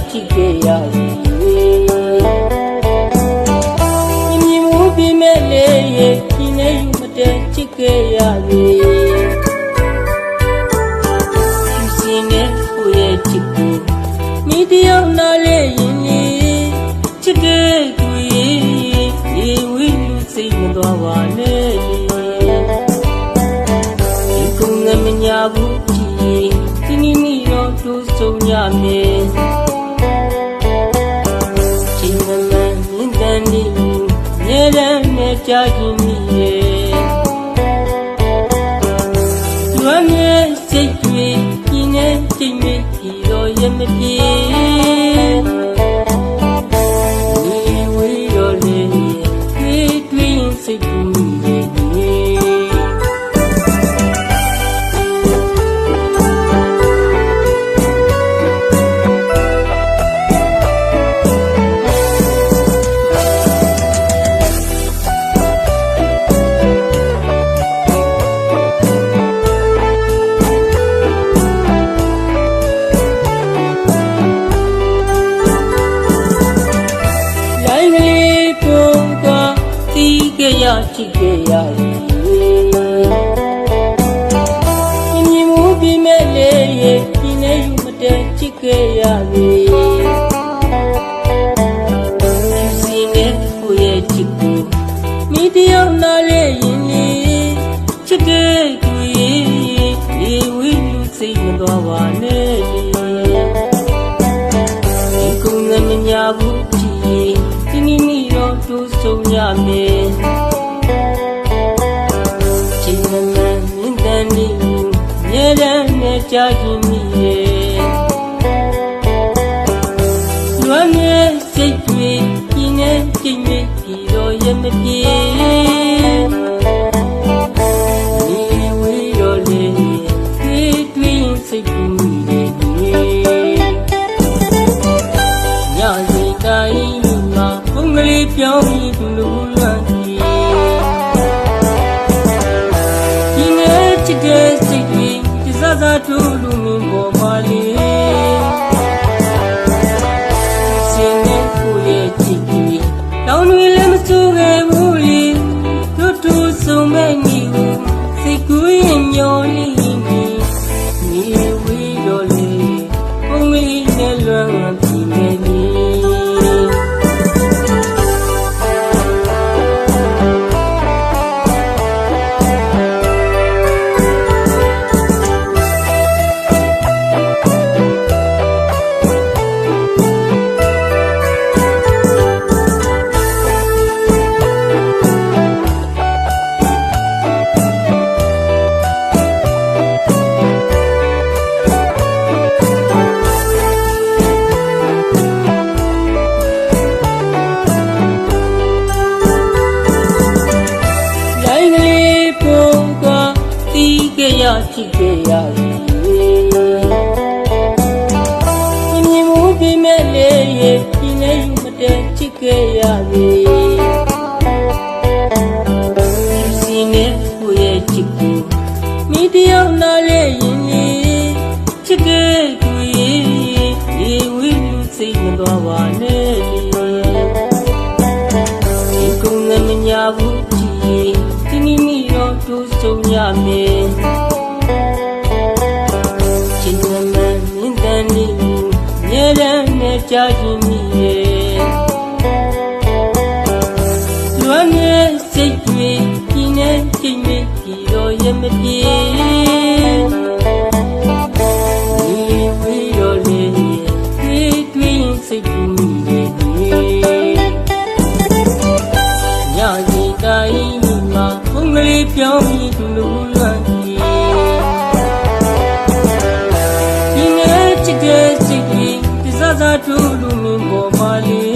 စ်ခဲ့ရပြီမြင်မှုပြမဲ့လေရဲ့ဒီနေ့ယူမတဲ့ချစ်ခဲ့ရပြီသူစင်းနဲ့ကိုရဲ့ချစ်ကိုမိတယောက်နားလေရင်လေချစ်တဲ့သူရဲ့ဒီဝိလူစိတ်မသွားပါနဲ့ဒီကုန်းနဲ့မညာဘူးကြည်ဒီနီနီတော့တို့ဆုံးရမယ် နေလည်းနဲ့ကြာခြင်းမိရဲ့ တီးကြရချစ်ကြရည်မြင်မှုပြမဲ့လေရဲ့ဒီနေ့ယူမတဲ့ချစ်ကြရပြီစီနေကိုရဲ့ချစ်ကိုမိတယောက်နားလေရင်လေချစ်တဲ့သူရဲ့ဒီဝိလူစိတ်မတော်ပါနဲ့ဒီကုန်းနဲ့မညာဘူးကြည်ဒီနီနီ တော့တို့ဆုံးရမယ်ချင်းမမမြင်တဲ့နေမြဲတဲ့နဲ့ကြာခြင်းမိရဲ့လွမ်းမြေစိတ်တွေပြင်းနေချိန်တွေဒီတော့ရမပြေ ပြောင်းပြီးသူလူလွမ်းကြီးဒီနေ့ချစ်တဲ့စိတ်ကြီးဒီစားစားထူလူမင်းပေါ်ပါလေ ကြရချစ်ကြရည်မြင်မှုပြမဲ့လေရဲ့ဒီနေ့ယူမတဲ့ချစ်ကြရပြီစီနေကိုရဲ့ချစ်ကိုမိတယောက်နားလေရင်လေချစ်တဲ့သူရဲ့ဒီဝိလူစိတ်မတော်ပါနဲ့ဒီကုန်းနဲ့မညာဘူးကြည်ဒီနီနီတော့တို့ဆုံးရမယ် ကြာခြင်းမိရဲ့လွမ်းမြေစိတ်တွေပြင်းနေချိန်တွေဒီတော့ရမပြေဒီဝေးရောလေတွေ့တွေ့စိတ်ကူးရဲ့ညစီတိုင်းမှာဘုံကလေးပြောင်းပြီးသူလူလွမ်းကြီးဒီနေ့ချစ်တဲ့စိတ်ကြီး ဒီစားစားထူလူမင်းပေါ်မှာလေ